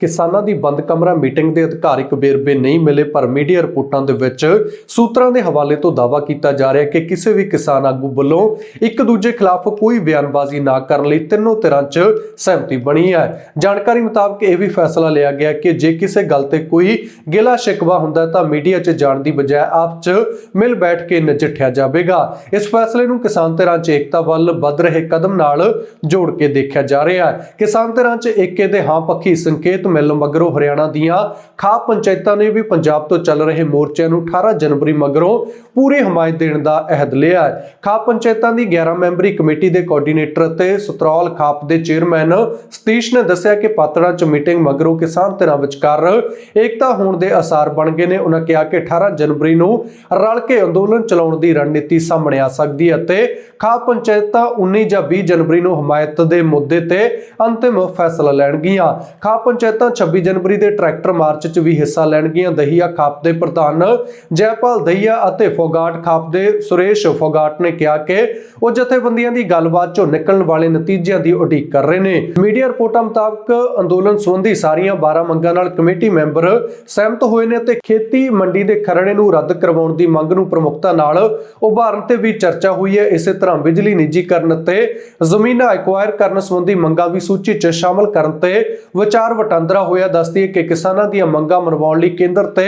ਕਿਸਾਨਾਂ ਦੀ ਬੰਦ ਕਮਰਾ ਮੀਟਿੰਗ ਦੇ ਅਧਿਕਾਰਿਕ ਵੇਰਵੇ ਨਹੀਂ ਮਿਲੇ, ਪਰ ਮੀਡੀਆ ਰਿਪੋਰਟਾਂ ਦੇ ਵਿੱਚ ਸੂਤਰਾਂ ਦੇ ਹਵਾਲੇ ਤੋਂ ਦਾਅਵਾ ਕੀਤਾ ਜਾ ਰਿਹਾ ਹੈ ਕਿ ਕਿਸੇ ਵੀ ਕਿਸਾਨ ਆਗੂ ਵੱਲੋਂ ਇੱਕ ਦੂਜੇ ਖਿਲਾਫ ਕੋਈ ਬਿਆਨਬਾਜ਼ੀ ਨਾ ਕਰਨ ਲਈ ਤਿੰਨੋਂ ਧਿਰਾਂ 'ਚ ਸਹਿਮਤੀ ਬਣੀ ਹੈ। ਜਾਣਕਾਰੀ ਮੁਤਾਬਕ ਇਹ ਵੀ ਫੈਸਲਾ ਲਿਆ ਗਿਆ ਕਿ ਜੇ ਕਿਸੇ ਗੱਲ ਤੇ ਕੋਈ ਗਿਲਾ ਸ਼ਿਕਵਾ ਹੁੰਦਾ ਤਾਂ ਮੀਡੀਆ 'ਚ ਜਾਣ ਦੀ ਬਜਾਏ ਆਪ 'ਚ ਮਿਲ ਬੈਠ ਕੇ ਨਜਿੱਠਿਆ ਜਾਵੇਗਾ। ਇਸ ਫੈਸਲੇ ਨੂੰ ਕਿਸਾਨ ਧਿਰਾਂ 'ਚ ਏਕਤਾ ਵੱਲ ਵੱਧ ਰਹੇ ਕਦਮ ਨਾਲ ਜੋੜ ਕੇ ਦੇਖਿਆ ਜਾ ਰਿਹਾ ਹੈ। ਕਿਸਾਨ ਧਿਰਾਂ 'ਚ ਏਕੇ ਦੇ ਹਾਂ ਪੱਖੀ ਸੰਕੇਤ ਮਿਲਣ ਮਗਰੋਂ ਹਰਿਆਣਾ ਦੀਆਂ ਖਾਪ ਪੰਚਾਇਤਾਂ ਨੇ ਵੀ ਪੰਜਾਬ ਤੋਂ ਚੱਲ ਰਹੇ ਮੋਰਚਿਆਂ ਨੂੰ 18 ਜਨਵਰੀ ਮਗਰੋਂ ਪੂਰੀ ਹਮਾਇਤ ਦੇਣ ਦਾ ਅਹਿਦ ਲਿਆ ਹੈ। ਖਾਪ ਪੰਚਾਇਤਾਂ ਦੀ 11 ਮੈਂਬਰੀ ਕਮੇਟੀ ਦੇ ਕੋਆਰਡੀਨੇਟਰ ਅਤੇ ਸਤਰੌਲ ਖਾਪ ਦੇ ਚੇਅਰਮੈਨ ਸਤੀਸ਼ ਨੇ ਦੱਸਿਆ ਕਿ ਪਾਤੜਾਂ 'ਚ ਮੀਟਿੰਗ ਮਗਰੋਂ ਕਿਸਾਨ ਧਿਰਾਂ ਵਿਚਕਾਰ ਏਕਤਾ ਹੋਣ ਦੇ ਅਸਾਰ ਬਣ ਗਏ ਨੇ। ਉਹਨਾਂ ਕਿਹਾ ਕਿ 18 ਜਨਵਰੀ ਨੂੰ ਰਲ ਕੇ ਅੰਦੋਲਨ ਚਲਾਉਣ ਦੀ ਰਣਨੀਤੀ ਸਾਹਮਣੇ ਆ ਸਕਦੀ ਹੈ ਅਤੇ ਖਾਪ ਪੰਚਾਇਤਾਂ 19 ਜਾਂ 20 ਜਨਵਰੀ ਨੂੰ ਹਮਾਇਤ ਦੇ ਮੁੱਦੇ ਤੇ ਅੰਤਿਮ ਫੈਸਲਾ ਲੈਣਗੀਆਂ। ਖਾਪ ਪੰਚਾਇਤ 26 ਜਨਵਰੀ ਦੇ ਟਰੈਕਟਰ ਮਾਰਚ 'ਚ ਵੀ ਹਿੱਸਾ ਲੈਣਗੀਆਂ। ਦਹੀਆ ਖਾਪ ਦੇ ਪ੍ਰਧਾਨ ਜੈਪਾਲ ਦਹੀਆ ਅਤੇ ਫੋਗਾਟ ਖਾਪ ਦੇ ਸੁਰੇਸ਼ ਫੋਗਾਟ ਨੇ ਕਿਹਾ ਕਿ ਉਹ ਜਥੇਬੰਦੀਆਂ ਦੀ ਗੱਲਬਾਤ 'ਚੋਂ ਨਿਕਲਣ ਵਾਲੇ ਨਤੀਜਿਆਂ ਦੀ ਉਡੀਕ ਕਰ ਰਹੇ ਨੇ। ਮੀਡੀਆ ਰਿਪੋਰਟਾਂ ਮੁਤਾਬਕ ਅੰਦੋਲਨ ਸੰਬੰਧੀ ਸਾਰੀਆਂ 12 ਮੰਗਾਂ ਨਾਲ ਕਮੇਟੀ ਮੈਂਬਰ ਸਹਿਮਤ ਹੋਏ ਨੇ ਅਤੇ ਖੇਤੀ ਮੰਡੀ ਦੇ ਖਰੜੇ ਨੂੰ ਰੱਦ ਕਰਵਾਉਣ ਦੀ ਮੰਗ ਨੂੰ ਪ੍ਰਮੁਖਤਾ ਨਾਲ ਉਭਾਰਨ ਤੇ ਵੀ ਚਰਚਾ ਹੋਈ ਹੈ। ਇਸੇ ਤਰ੍ਹਾਂ ਬਿਜਲੀ ਨਿੱਜੀਕਰਨ ਤੇ ਜ਼ਮੀਨਾਂ ਐਕਵਾਇਰ ਕਰਨ ਸੰਬੰਧੀ ਮੰਗਾਂ ਵੀ ਸੂਚੀ 'ਚ ਸ਼ਾਮਲ ਕਰਨ ਤੇ ਵਿਚਾਰ ਵਟਾਂ ਵਟਾਂਦਰਾ ਹੋਇਆ ਦੱਸਦੀ ਕਿ ਕਿਸਾਨਾਂ ਦੀਆਂ ਮੰਗਾਂ ਮਨਵਾਉਣ ਲਈ ਕੇਂਦਰ ਤੇ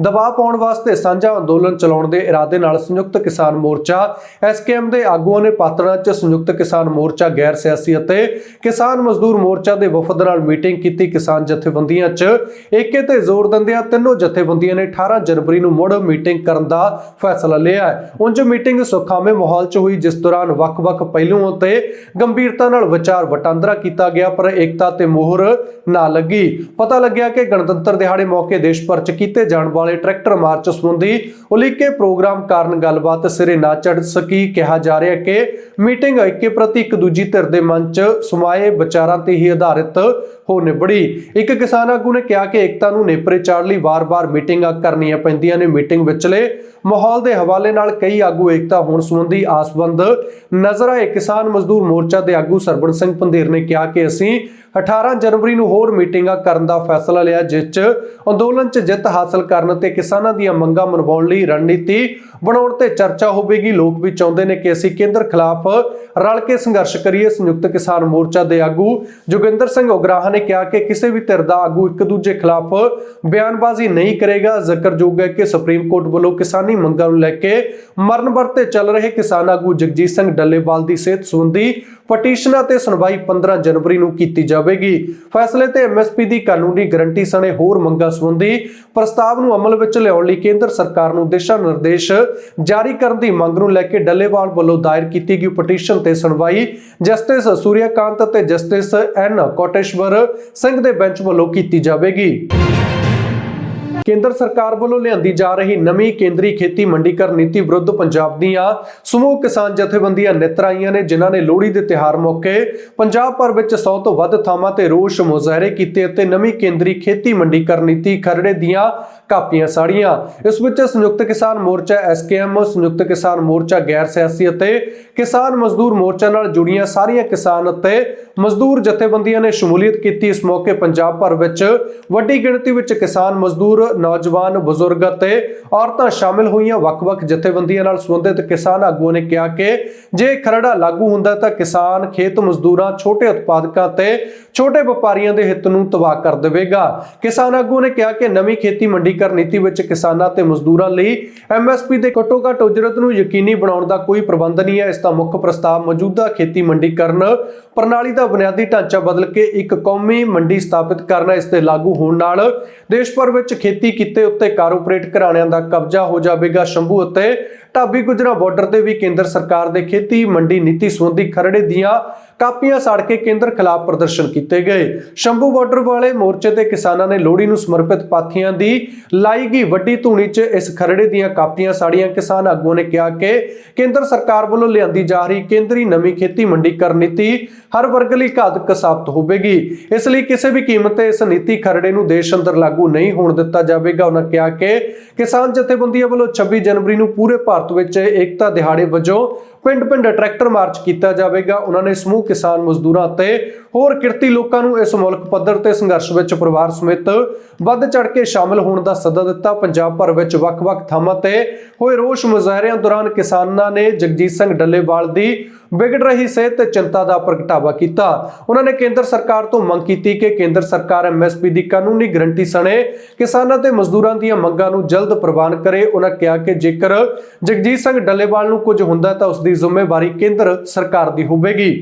ਦਬਾਅ ਪਾਉਣ ਵਾਸਤੇ ਸਾਂਝਾ ਅੰਦੋਲਨ ਚਲਾਉਣ ਦੇ ਇਰਾਦੇ ਨਾਲ ਸੰਯੁਕਤ ਕਿਸਾਨ ਮੋਰਚਾ ਐਸਕੇਐਮ ਦੇ ਆਗੂਆਂ ਨੇ ਪਾਤੜਾਂ 'ਚ ਸੰਯੁਕਤ ਕਿਸਾਨ ਮੋਰਚਾ, ਗੈਰ ਸਿਆਸੀ ਅਤੇ ਕਿਸਾਨ ਮਜ਼ਦੂਰ ਮੋਰਚਾ ਦੇ ਵਫਦ ਨਾਲ ਮੀਟਿੰਗ ਕੀਤੀ ਕਿਸਾਨ ਜਥੇਬੰਦੀਆਂ 'ਚ। ਏਕੇ ਤੇ ਜ਼ੋਰ ਦਿੰਦਿਆਂ ਤਿੰਨੋਂ ਜਥੇਬੰਦੀਆਂ ਨੇ 18 ਜਨਵਰੀ ਨੂੰ ਮੁੜ ਮੀਟਿੰਗ ਕਰਨ ਦਾ ਫੈਸਲਾ ਲਿਆ ਹੈ। ਉਂਝ ਮੀਟਿੰਗ ਸੁਖਾਵੇਂ ਮਾਹੌਲ 'ਚ ਹੋਈ, ਜਿਸ ਦੌਰਾਨ ਵੱਖ-ਵੱਖ ਪਹਿਲੂਆਂ ਤੇ ਗੰਭੀਰਤਾ ਨਾਲ ਵਿਚਾਰ ਵਟਾਂਦਰਾ ਕੀਤਾ ਗਿਆ, ਪਰ ਏਕਤਾ ਤੇ ਮੋਹਰ ਨਾ ਲੱਗੀ। ਪਤਾ ਲੱਗਿਆ ਕਿ ਗਣਤੰਤਰ ਦਿਹਾੜੇ ਮੌਕੇ ਦੇਸ਼ ਭਰ 'ਚ ਕੀਤੇ ਜਾਣ ਵਾਲੇ ਟਰੈਕਟਰ ਮਾਰਚ ਸੰਬੰਧੀ ਉਲੀਕੇ ਪ੍ਰੋਗਰਾਮ ਕਾਰਨ ਗੱਲਬਾਤ ਸਿਰੇ ਨਾ ਚੜ ਸਕੀ। ਕਿਹਾ ਜਾ ਰਿਹਾ ਕਿ ਮੀਟਿੰਗ ਏਕੇ ਪ੍ਰਤੀ ਇੱਕ ਦੂਜੀ ਧਿਰ ਦੇ ਮਨ 'ਚ ਸਮਾਏ ਵਿਚਾਰਾਂ ਤੇ ਹੀ ਆਧਾਰਿਤ ਹੋ ਨਿਬੜੀ। ਇੱਕ ਕਿਸਾਨ ਆਗੂ ਨੇ ਕਿਹਾ ਕਿ ਏਕਤਾ ਨੂੰ ਨੇਪਰੇ ਚਾੜ ਲਈ ਵਾਰ-ਵਾਰ ਮੀਟਿੰਗਾਂ ਕਰਨੀਆਂ ਪੈਂਦੀਆਂ ਨੇ। ਮੀਟਿੰਗ ਵਿਚਲੇ ਮਾਹੌਲ ਦੇ ਹਵਾਲੇ ਨਾਲ ਕਈ ਆਗੂ ਏਕਤਾ ਹੋਣ ਸੰਬੰਧੀ ਆਸਵੰਦ ਨਜ਼ਰ ਆਏ ਕਿਸਾਨ ਮਜ਼ਦੂਰ ਮੋਰਚਾ ਦੇ ਆਗੂ ਸਰਬਣ ਸਿੰਘ ਪੰਧੇਰ ਨੇ ਕਿਹਾ ਕਿ ਅਸੀਂ 18 ਜਨਵਰੀ ਨੂੰ ਹੋਰ ਮੀਟਿੰਗਾਂ ਕਰਨ ਦਾ ਫੈਸਲਾ ਲਿਆ, ਜਿਸ 'ਚ ਅੰਦੋਲਨ 'ਚ ਜਿੱਤ ਹਾਸਲ ਕਰਨ ਤੇ ਕਿਸਾਨਾਂ ਦੀਆਂ ਮੰਗਾਂ ਮਨਵਾਉਣ ਲਈ ਰਣਨੀਤੀ ਬਣਾਉਣ ਤੇ ਚਰਚਾ ਹੋਵੇਗੀ। ਲੋਕ ਵੀ ਚਾਹੁੰਦੇ ਨੇ ਕਿ ਅਸੀਂ ਕੇਂਦਰ ਖਿਲਾਫ ਰਲ ਕੇ ਸੰਘਰਸ਼ ਕਰੀਏ। ਸੰਯੁਕਤ ਕਿਸਾਨ ਮੋਰਚਾ ਦੇ ਆਗੂ ਜੋਗਿੰਦਰ ਸਿੰਘ ਉਗਰਾਹਾ ਨੇ ਕਿਹਾ ਕਿ ਕਿਸੇ ਵੀ ਧਿਰ ਦਾ ਆਗੂ ਇੱਕ ਦੂਜੇ ਖਿਲਾਫ ਬਿਆਨਬਾਜ਼ੀ ਨਹੀਂ ਕਰੇਗਾ। ਜ਼ਿਕਰਯੋਗ ਹੈ ਕਿ ਸੁਪਰੀਮ ਕੋਰਟ ਵੱਲੋਂ ਕਿਸਾਨੀ ਮੰਗਾਂ ਨੂੰ ਲੈ ਕੇ ਮਰਨ ਵਰਤੇ ਚੱਲ ਰਹੇ ਕਿਸਾਨ ਆਗੂ ਜਗਜੀਤ ਸਿੰਘ ਡੱਲੇਵਾਲ ਦੀ ਸਿਹਤ ਸੰਬੰਧੀ ਪਟੀਸ਼ਨਾਂ ਤੇ ਸੁਣਵਾਈ 15 ਜਨਵਰੀ ਨੂੰ ਕੀਤੀ ਜਾਵੇਗੀ। ਫੈਸਲੇ ਤੇ ਐਮਐਸਪੀ ਦੀ ਕਾਨੂੰਨੀ ਗਰੰਟੀ ਸਣੇ ਹੋਰ ਮੰਗਾਂ ਸੰਬੰਧੀ ਪ੍ਰਸਤਾਵ ਨੂੰ ਅਮਲ ਵਿੱਚ ਲਿਆਉਣ ਲਈ ਕੇਂਦਰ ਸਰਕਾਰ ਨੂੰ ਦਿਸ਼ਾ ਨਿਰਦੇਸ਼ ਜਾਰੀ ਕਰਨ ਦੀ ਮੰਗ ਨੂੰ ਲੈ ਕੇ ਡੱਲੇਵਾਲ ਵੱਲੋਂ ਦਾਇਰ ਕੀਤੀ ਗਈ ਪਟੀਸ਼ਨ ਤੇ ਸੁਣਵਾਈ ਜਸਟਿਸ ਸੂਰਿਆਕਾਂਤ ਅਤੇ ਜਸਟਿਸ ਐਨ ਕੋਟੇਸ਼ਵਰ ਸਿੰਘ ਦੇ ਬੈਂਚ ਵੱਲੋਂ ਕੀਤੀ ਜਾਵੇਗੀ। ਕੇਂਦਰ ਸਰਕਾਰ ਵੱਲੋਂ ਲਿਆਂਦੀ ਜਾ ਰਹੀ ਨਵੀਂ ਕੇਂਦਰੀ ਖੇਤੀ ਮੰਡੀਕਰਨ ਨੀਤੀ ਵਿਰੁੱਧ ਪੰਜਾਬ ਦੀਆਂ ਸਮੂਹ ਕਿਸਾਨ ਜਥੇਬੰਦੀਆਂ ਨਿੱਤਰ ਆਈਆਂ ਨੇ, ਜਿਨ੍ਹਾਂ ਨੇ ਲੋਹੜੀ ਦੇ ਤਿਹਾਰ ਮੌਕੇ ਪੰਜਾਬ ਭਰ ਵਿੱਚ 100 ਤੋਂ ਵੱਧ ਥਾਵਾਂ ਤੇ ਰੋਸ ਮੁਜ਼ਾਹਰੇ ਕੀਤੇ ਅਤੇ ਨਵੀਂ ਕੇਂਦਰੀ ਖੇਤੀ ਮੰਡੀਕਰਨ ਨੀਤੀ ਖਰੜੇ ਦੀਆਂ ਕਾਪੀਆਂ ਸਾੜੀਆਂ। ਇਸ ਵਿੱਚ ਸੰਯੁਕਤ ਕਿਸਾਨ ਮੋਰਚਾ ਐਸਕੇਐਮ ਸੰਯੁਕਤ ਕਿਸਾਨ ਮੋਰਚਾ ਗੈਰ ਸਿਆਸੀ ਅਤੇ ਕਿਸਾਨ ਮਜ਼ਦੂਰ ਮੋਰਚਾ ਨਾਲ ਜੁੜੀਆਂ ਸਾਰੀਆਂ ਕਿਸਾਨ ਅਤੇ ਮਜ਼ਦੂਰ ਜਥੇਬੰਦੀਆਂ ਨੇ ਸ਼ਮੂਲੀਅਤ ਕੀਤੀ। ਇਸ ਮੌਕੇ ਪੰਜਾਬ ਭਰ ਵਿੱਚ ਵੱਡੀ ਗਿਣਤੀ ਵਿੱਚ ਕਿਸਾਨ ਮਜ਼ਦੂਰ ਨੌਜਵਾਨ, ਬਜ਼ੁਰਗ ਅਤੇ ਔਰਤਾਂ ਸ਼ਾਮਿਲ ਹੋਈਆਂ ਵੱਖ-ਵੱਖ ਜਥੇਬੰਦੀਆਂ ਨਾਲ ਸੰਬੰਧਿਤ ਕਿਸਾਨ ਆਗੂਆਂ ਨੇ ਕਿਹਾ ਕਿ ਜੇ ਖਰੜਾ ਲਾਗੂ ਹੁੰਦਾ ਤਾਂ ਕਿਸਾਨ ਖੇਤ ਮਜ਼ਦੂਰਾਂ, ਛੋਟੇ ਉਤਪਾਦਕਾਂ ਤੇ ਛੋਟੇ ਵਪਾਰੀਆਂ ਦੇ ਹਿੱਤ ਨੂੰ ਤਬਾਹ ਕਰ ਦੇਵੇਗਾ। ਕਿਸਾਨ ਆਗੂ ਨੇ ਕਿਹਾ ਕਿ ਨਵੀਂ ਖੇਤੀ ਮੰਡੀਕਰਨ ਨੀਤੀ ਵਿੱਚ ਕਿਸਾਨਾਂ ਤੇ ਮਜ਼ਦੂਰਾਂ ਲਈ ਐਮਐਸਪੀ ਦੇ ਘੱਟੋ-ਘੱਟ ਉਜਰਤ ਨੂੰ ਯਕੀਨੀ ਬਣਾਉਣ ਦਾ ਕੋਈ ਪ੍ਰਬੰਧ ਨਹੀਂ ਹੈ। ਇਸ ਦਾ ਮੁੱਖ ਪ੍ਰਸਤਾਵ ਮੌਜੂਦਾ ਖੇਤੀ ਮੰਡੀਕਰਨ ਪ੍ਰਣਾਲੀ ਦਾ ਬੁਨਿਆਦੀ ਢਾਂਚਾ ਬਦਲ ਕੇ ਇੱਕ ਕੌਮੀ ਮੰਡੀ ਸਥਾਪਿਤ ਕਰਨਾ, ਇਸ ਤੇ ਲਾਗੂ ਹੋਣ ਨਾਲ ਦੇਸ਼ ਭਰ ਵਿੱਚ ਖੇਤੀ ਕਿੱਤੇ ਉੱਤੇ ਕਾਰਪੋਰੇਟ ਘਰਾਣਿਆਂ ਦਾ ਕਬਜ਼ਾ ਹੋ ਜਾਵੇਗਾ। ਸ਼ੰਭੂ ਉੱਤੇ ਢਾਬੀ ਗੁਜਰਾ ਬਾਰਡਰ ਤੇ ਵੀ ਕੇਂਦਰ ਸਰਕਾਰ ਦੇ ਖੇਤੀ ਮੰਡੀ ਨੀਤੀ ਸੰਬੰਧੀ ਖਰੜੇ ਦੀਆਂ ਕਾਪੀਆਂ ਸਾੜ ਕੇ ਕੇਂਦਰ ਖਿਲਾਫ ਪ੍ਰਦਰਸ਼ਨ ਕੀਤੇ ਗਏ। ਸ਼ੰਭੂ ਬਾਰਡਰ ਵਾਲੇ ਮੋਰਚੇ ਤੇ ਕਿਸਾਨਾਂ ਨੇ ਲੋਹੜੀ ਨੂੰ ਸਮਰਪਿਤ ਪਾਥੀਆਂ ਦੀ ਲਾਈ ਗਈ ਵੱਡੀ ਧੂਣੀ 'ਚ ਇਸ ਖਰੜੇ ਦੀਆਂ ਕਾਪੀਆਂ ਸਾੜੀਆਂ। ਕਿਸਾਨ ਆਗੂਆਂ ਨੇ ਕਿਹਾ ਕਿ ਕੇਂਦਰ ਸਰਕਾਰ ਵੱਲੋਂ ਲਿਆਂਦੀ ਜਾ ਰਹੀ ਕੇਂਦਰੀ ਨਵੀਂ ਖੇਤੀ ਮੰਡੀਕਰਨ ਨੀਤੀ ਹਰ ਵਰਗ ਲਈ ਘਾਤਕ ਸਾਬਤ ਹੋਵੇਗੀ। ਇਸ ਲਈ ਕਿਸੇ ਵੀ ਕੀਮਤ ਤੇ ਇਸ ਨੀਤੀ ਖਰੜੇ ਨੂੰ ਦੇਸ਼ ਅੰਦਰ ਲਾਗੂ ਨਹੀਂ ਹੋਣ ਦਿੱਤਾ ਜਾਵੇਗਾ। ਉਹਨਾਂ ਕਿਹਾ ਕਿ ਕਿਸਾਨ ਜਥੇਬੰਦੀਆਂ ਵੱਲੋਂ 26 ਜਨਵਰੀ ਨੂੰ ਪੂਰੇ ਭਾਰਤ ਵਿੱਚ ਏਕਤਾ ਦਿਹਾੜੇ ਵਜੋਂ ਪਿੰਡ-ਪਿੰਡ ਟਰੈਕਟਰ ਮਾਰਚ ਕੀਤਾ ਜਾਵੇਗਾ। ਉਹਨਾਂ ਨੇ ਸਮੂਹ ਕਿਸਾਨ ਮਜ਼ਦੂਰਾਂ ਅਤੇ ਹੋਰ ਕਿਰਤੀ ਲੋਕਾਂ ਨੂੰ ਇਸ ਮੁਲਕ ਪੱਧਰ ਤੇ ਸੰਘਰਸ਼ ਵਿੱਚ ਪਰਿਵਾਰ ਸਮੇਤ ਵੱਧ ਚੜ ਕੇ ਸ਼ਾਮਲ ਹੋਣ ਦਾ ਸੱਦਾ ਦਿੱਤਾ। ਪੰਜਾਬ ਭਰ ਵਿੱਚ ਵੱਖ-ਵੱਖ ਥਾਵਾਂ ਤੇ ਹੋਏ ਰੋਸ ਮੁਜ਼ਾਹਰਿਆਂ ਦੌਰਾਨ ਕਿਸਾਨਾਂ ਨੇ ਜਗਜੀਤ ਸਿੰਘ ਡੱਲੇਵਾਲ ਦੀ ਵਿਗੜ ਰਹੀ ਸਿਹਤ ਤੇ ਚਿੰਤਾ ਦਾ ਪ੍ਰਗਟਾਵਾ ਕੀਤਾ। ਉਹਨਾਂ ਨੇ ਕੇਂਦਰ ਸਰਕਾਰ ਤੋਂ ਮੰਗ ਕੀਤੀ ਕਿ ਕੇਂਦਰ ਸਰਕਾਰ ਐਮਐਸਪੀ ਦੀ ਕਾਨੂੰਨੀ ਗਰੰਟੀ ਸਣੇ ਕਿਸਾਨਾਂ ਤੇ ਮਜ਼ਦੂਰਾਂ ਦੀਆਂ ਮੰਗਾਂ ਨੂੰ ਜਲਦ ਪ੍ਰਵਾਨ ਕਰੇ। ਉਹਨਾਂ ਕਿਹਾ ਕਿ ਜੇਕਰ ਜਗਜੀਤ ਸਿੰਘ ਡੱਲੇਵਾਲ ਨੂੰ ਕੁਝ ਹੁੰਦਾ ਤਾਂ ਉਸ ਦੀ ਜ਼ਿੰਮੇਵਾਰੀ ਕੇਂਦਰ ਸਰਕਾਰ ਦੀ ਹੋਵੇਗੀ।